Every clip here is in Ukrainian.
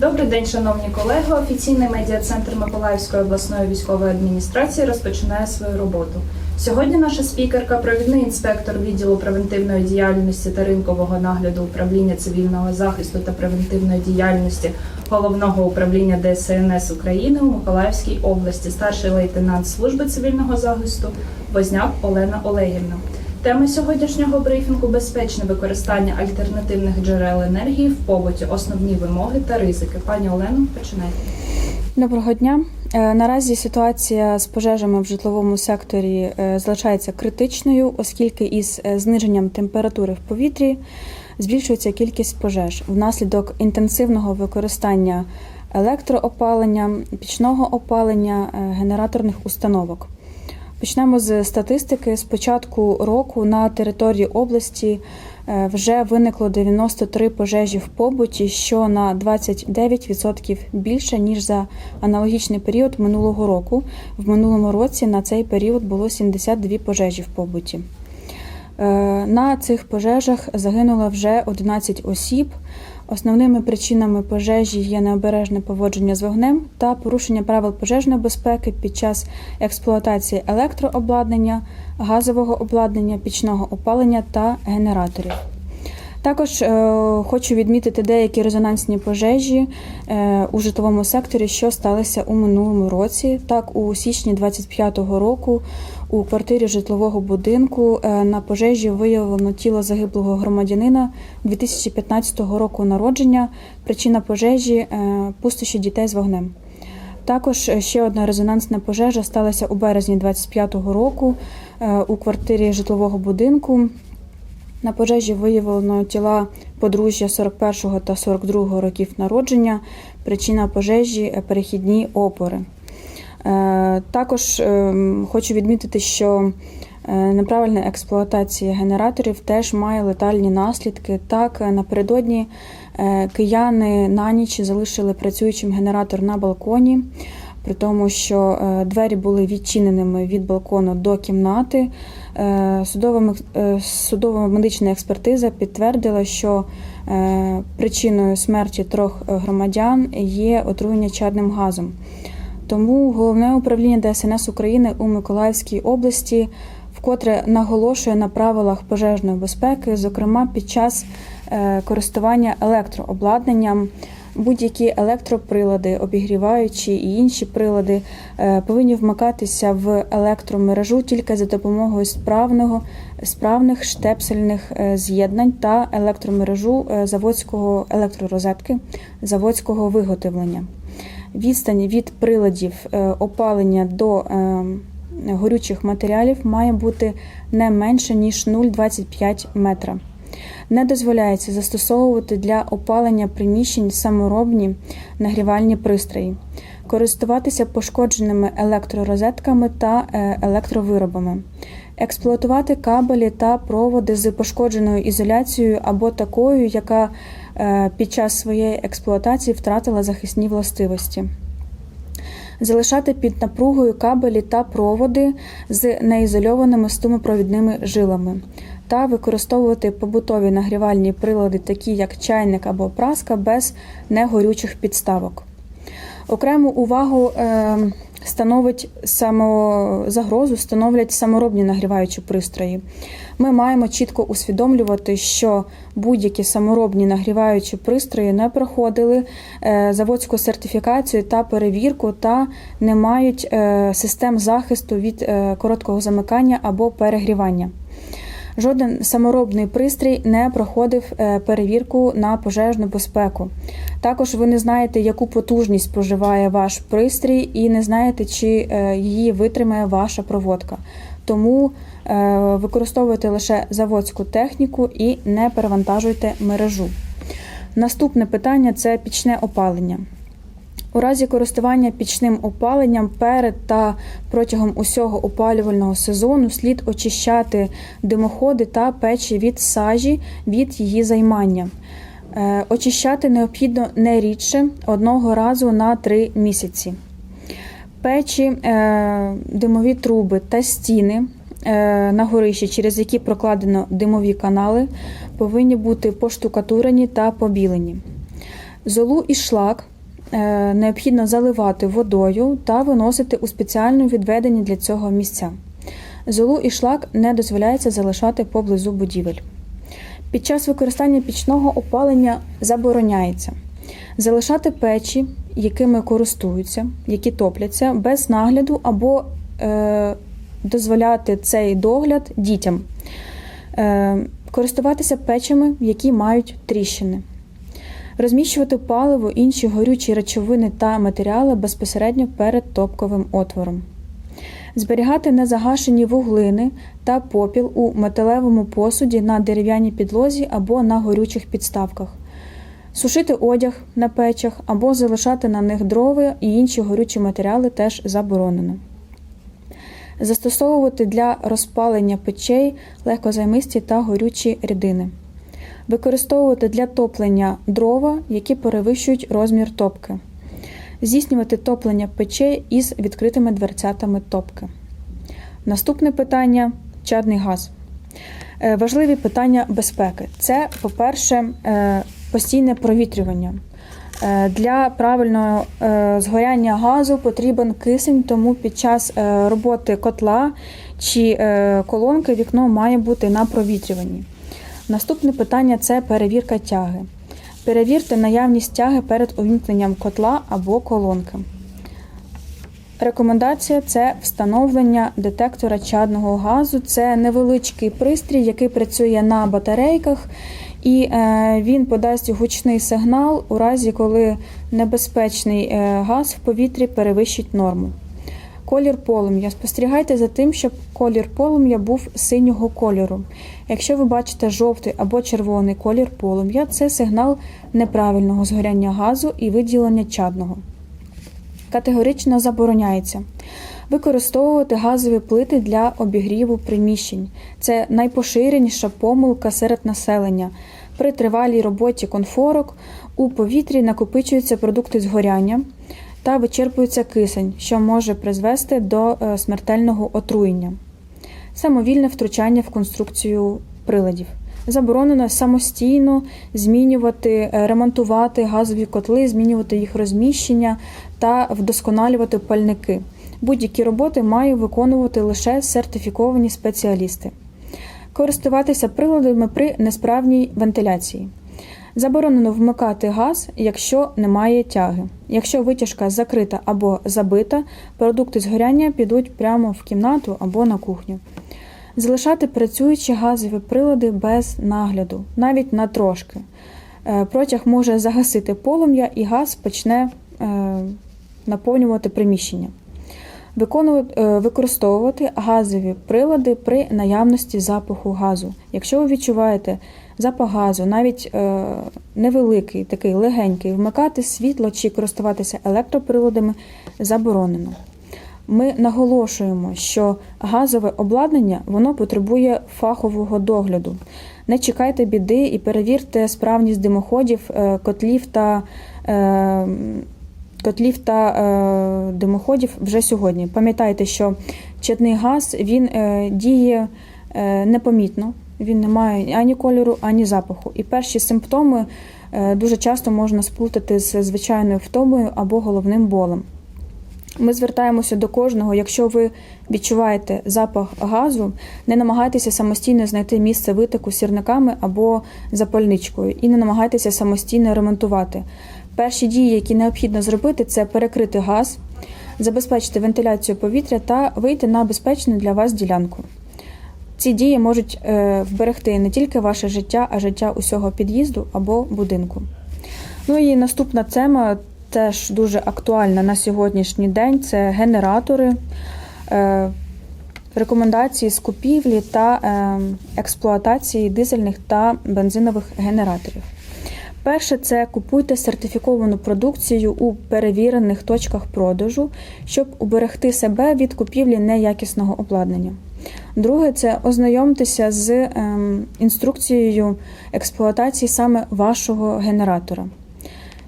Добрий день, шановні колеги. Офіційний медіа-центр Миколаївської обласної військової адміністрації розпочинає свою роботу. Сьогодні наша спікерка, провідний інспектор відділу превентивної діяльності та ринкового нагляду управління цивільного захисту та превентивної діяльності головного управління ДСНС України у Миколаївській області, старший лейтенант служби цивільного захисту Возняк Олена Олегівна. Тема сьогоднішнього брифінгу безпечне використання альтернативних джерел енергії в побуті, основні вимоги та ризики. Пані Олено, починайте. Доброго дня. Е, Наразі ситуація з пожежами в житловому секторі е, залишається критичною, оскільки із е, зниженням температури в повітрі збільшується кількість пожеж внаслідок інтенсивного використання електроопалення, пічного опалення, генераторних установок. Почнемо з статистики. З початку року на території області е, вже виникло 93 пожежі в побуті, що на 29% більше ніж за аналогічний період минулого року. В минулому році на цей період було 72 пожежі в побуті. Е, На цих пожежах загинуло вже 11 осіб. Основними причинами пожежі є необережне поводження з вогнем та порушення правил пожежної безпеки під час експлуатації електрообладнання, газового обладнання, пічного опалення та генераторів. Також е, хочу відмітити деякі резонансні пожежі е, у житловому секторі, що сталися у минулому році. Так, у січні 25-го року у квартирі житлового будинку е, на пожежі виявлено тіло загиблого громадянина 2015 року народження. Причина пожежі е, пустощі дітей з вогнем. Також е, ще одна резонансна пожежа сталася у березні 25-го року у квартирі житлового будинку. На пожежі виявлено тіла подружжя 41 та 42 років народження. Причина пожежі перехідні опори. Е, Також ем, хочу відмітити, що е, неправильна експлуатація генераторів теж має летальні наслідки. Так, е, напередодні кияни на ніч залишили працюючим генератор на балконі, при тому, що двері були відчиненими від балкону до кімнати. Судова, медична експертиза підтвердила, що причиною смерті трьох громадян є отруєння чадним газом. Тому головне управління ДСНС України у Миколаївській області вкотре наголошує на правилах пожежної безпеки, зокрема під час е, користування електрообладнанням. Будь-які електроприлади, обігріваючі і інші прилади е, повинні вмикатися в електромережу тільки за допомогою справного, справних штепсельних е, з'єднань та електромережу заводського електророзетки заводського виготовлення. Відстань від приладів е, опалення до е, горючих матеріалів має бути не менше ніж 0,25 метра. Не дозволяється застосовувати для опалення приміщень саморобні нагрівальні пристрої, користуватися пошкодженими електророзетками та е, електровиробами, експлуатувати кабелі та проводи з пошкодженою ізоляцією або такою, яка е, під час своєї експлуатації втратила захисні властивості. Залишати під напругою кабелі та проводи з неізольованими стумопровідними жилами та використовувати побутові нагрівальні прилади, такі як чайник або праска, без негорючих підставок. Окрему увагу е, становить самозагрозу, становлять саморобні нагріваючі пристрої. Ми маємо чітко усвідомлювати, що будь-які саморобні нагріваючі пристрої не проходили е, заводську сертифікацію та перевірку, та не мають е, систем захисту від е, короткого замикання або перегрівання. Жоден саморобний пристрій не проходив е, перевірку на пожежну безпеку. Також ви не знаєте, яку потужність споживає ваш пристрій, і не знаєте, чи е, її витримає ваша проводка. Тому е, використовуйте лише заводську техніку і не перевантажуйте мережу. Наступне питання це пічне опалення. У разі користування пічним опаленням перед та протягом усього опалювального сезону слід очищати димоходи та печі від сажі від її займання. Е, Очищати необхідно не рідше одного разу на 3 місяці. Печі, е, димові труби та стіни е, на горищі, через які прокладено димові канали, повинні бути поштукатурені та побілені. Золу і шлак необхідно заливати водою та виносити у спеціально відведені для цього місця. Золу і шлак не дозволяється залишати поблизу будівель. Під час використання пічного опалення забороняється залишати печі, якими користуються, які топляться, без нагляду або е, дозволяти цей догляд дітям, е, користуватися печами, які мають тріщини, розміщувати паливо, інші горючі речовини та матеріали безпосередньо перед топковим отвором. Зберігати незагашені вуглини та попіл у металевому посуді на дерев'яній підлозі або на горючих підставках, сушити одяг на печах або залишати на них дрова і інші горючі матеріали теж заборонено. Застосовувати для розпалення печей легкозаймисті та горючі рідини. Використовувати для топлення дрова, які перевищують розмір топки. Здійснювати топлення печей із відкритими дверцятами топки. Наступне питання чадний газ. Е, Важливі питання безпеки. Це, по-перше, е, постійне провітрювання. Е, Для правильного згоряння газу потрібен кисень, тому під час роботи котла чи колонки вікно має бути на провітрюванні. Наступне питання це перевірка тяги. Перевірте наявність тяги перед увімкненням котла або колонки. Рекомендація це встановлення детектора чадного газу. Це невеличкий пристрій, який працює на батарейках, і е, він подасть гучний сигнал у разі, коли небезпечний е, газ в повітрі перевищить норму. Колір полум'я. Спостерігайте за тим, щоб колір полум'я був синього кольору. Якщо ви бачите жовтий або червоний колір полум'я, це сигнал неправильного згоряння газу і виділення чадного. Категорично забороняється використовувати газові плити для обігріву приміщень. Це найпоширеніша помилка серед населення. При тривалій роботі конфорок у повітрі накопичуються продукти згоряння та вичерпується кисень, що може призвести до е, смертельного отруєння. Самовільне втручання в конструкцію приладів. Заборонено самостійно змінювати, е, ремонтувати газові котли, змінювати їх розміщення та вдосконалювати пальники. Будь-які роботи мають виконувати лише сертифіковані спеціалісти. Користуватися приладами при несправній вентиляції. Заборонено вмикати газ, якщо немає тяги. Якщо витяжка закрита або забита, продукти згоряння підуть прямо в кімнату або на кухню. Залишати працюючі газові прилади без нагляду, навіть на трошки. Е, Протяг може загасити полум'я і газ почне е, наповнювати приміщення. Е, використовувати газові прилади при наявності запаху газу. Якщо ви відчуваєте запах газу, навіть е, невеликий, такий легенький, вмикати світло чи користуватися електроприладами заборонено. Ми наголошуємо, що газове обладнання воно потребує фахового догляду. Не чекайте біди і перевірте справність димоходів, е, котлів та е, котлів та е, димоходів вже сьогодні. Пам'ятайте, що чадний газ він е, діє е, непомітно, він не має ані кольору, ані запаху. І перші симптоми е, дуже часто можна сплутати з звичайною втомою або головним болем. Ми звертаємося до кожного. Якщо ви відчуваєте запах газу, не намагайтеся самостійно знайти місце витоку сірниками або запальничкою, і не намагайтеся самостійно ремонтувати. Перші дії, які необхідно зробити, це перекрити газ, забезпечити вентиляцію повітря та вийти на безпечну для вас ділянку. Ці дії можуть е, вберегти не тільки ваше життя, а життя усього під'їзду або будинку. Ну і наступна тема теж дуже актуальна на сьогоднішній день це генератори, е, рекомендації з купівлі та е, експлуатації дизельних та бензинових генераторів. Перше, це купуйте сертифіковану продукцію у перевірених точках продажу, щоб уберегти себе від купівлі неякісного обладнання. Друге, це ознайомтеся з ем, інструкцією експлуатації саме вашого генератора.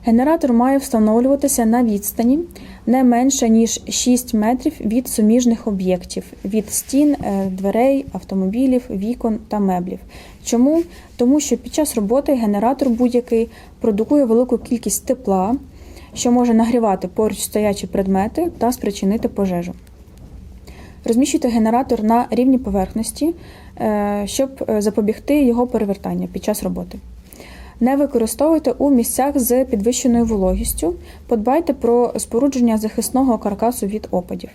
Генератор має встановлюватися на відстані не менше ніж 6 метрів від суміжних об'єктів від стін, е, дверей, автомобілів, вікон та меблів, Чому? Тому що під час роботи генератор будь-який продукує велику кількість тепла, що може нагрівати поруч стоячі предмети та спричинити пожежу. Розміщуйте генератор на рівній поверхності, е, щоб е, запобігти його перевертання під час роботи. Не використовуйте у місцях з підвищеною вологістю. Подбайте про спорудження захисного каркасу від опадів.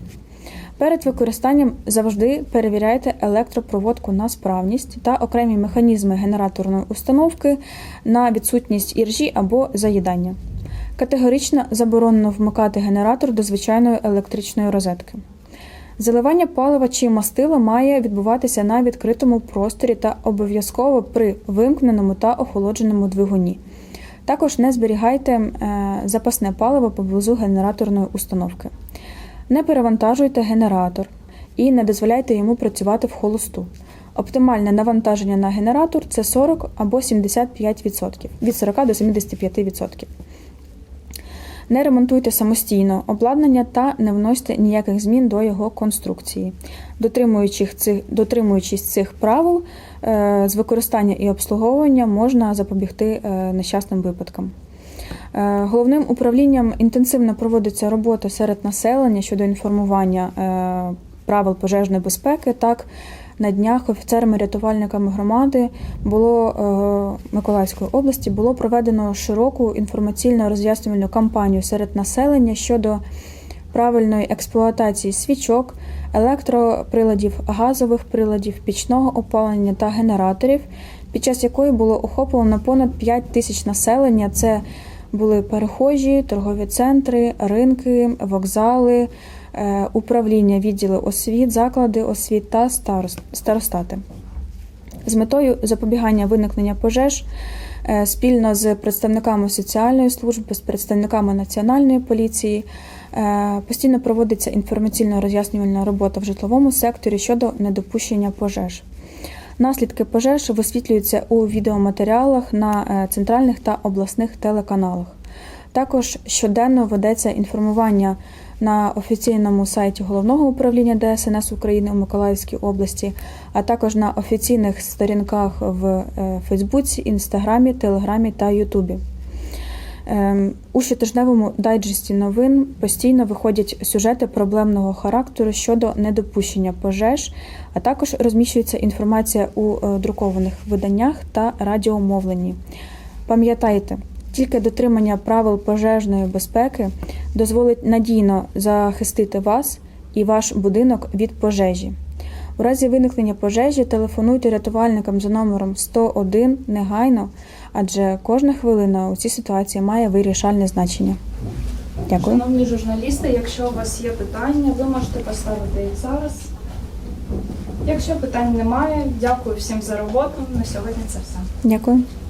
Перед використанням завжди перевіряйте електропроводку на справність та окремі механізми генераторної установки на відсутність іржі або заїдання. Категорично заборонено вмикати генератор до звичайної електричної розетки. Заливання палива чи мастила має відбуватися на відкритому просторі та обов'язково при вимкненому та охолодженому двигуні. Також не зберігайте е, запасне паливо поблизу генераторної установки. Не перевантажуйте генератор і не дозволяйте йому працювати в холосту. Оптимальне навантаження на генератор це 40 або 75%, від 40 до 75%. Не ремонтуйте самостійно обладнання та не вносьте ніяких змін до його конструкції. Дотримуючись цих, дотримуючись цих правил, е, з використання і обслуговування можна запобігти е, нещасним випадкам. Е, Головним управлінням інтенсивно проводиться робота серед населення щодо інформування правил пожежної безпеки. Так, на днях офіцерами-рятувальниками громади було е, Миколаївської області було проведено широку інформаційно роз'яснювальну кампанію серед населення щодо правильної експлуатації свічок, електроприладів, газових приладів, пічного опалення та генераторів, під час якої було охоплено понад 5 тисяч населення. Це були перехожі, торгові центри, ринки, вокзали, управління, відділи освіт, заклади освіт та старостати. З метою запобігання виникнення пожеж е, спільно з представниками соціальної служби, з представниками національної поліції е, постійно проводиться інформаційно-роз'яснювальна робота в житловому секторі щодо недопущення пожеж. Наслідки пожеж висвітлюються у відеоматеріалах на е, центральних та обласних телеканалах. Також щоденно ведеться інформування на офіційному сайті головного управління ДСНС України у Миколаївській області, а також на офіційних сторінках в е, Фейсбуці, Інстаграмі, Телеграмі та Ютубі. Ем, У щотижневому дайджесті новин постійно виходять сюжети проблемного характеру щодо недопущення пожеж, а також розміщується інформація у е, друкованих виданнях та радіомовленні. Пам'ятайте, тільки дотримання правил пожежної безпеки дозволить надійно захистити вас і ваш будинок від пожежі. У разі виникнення пожежі телефонуйте рятувальникам за номером 101 негайно, адже кожна хвилина у цій ситуації має вирішальне значення. Дякую. Шановні журналісти, якщо у вас є питання, ви можете поставити їх зараз. Якщо питань немає, дякую всім за роботу. На сьогодні це все. Дякую.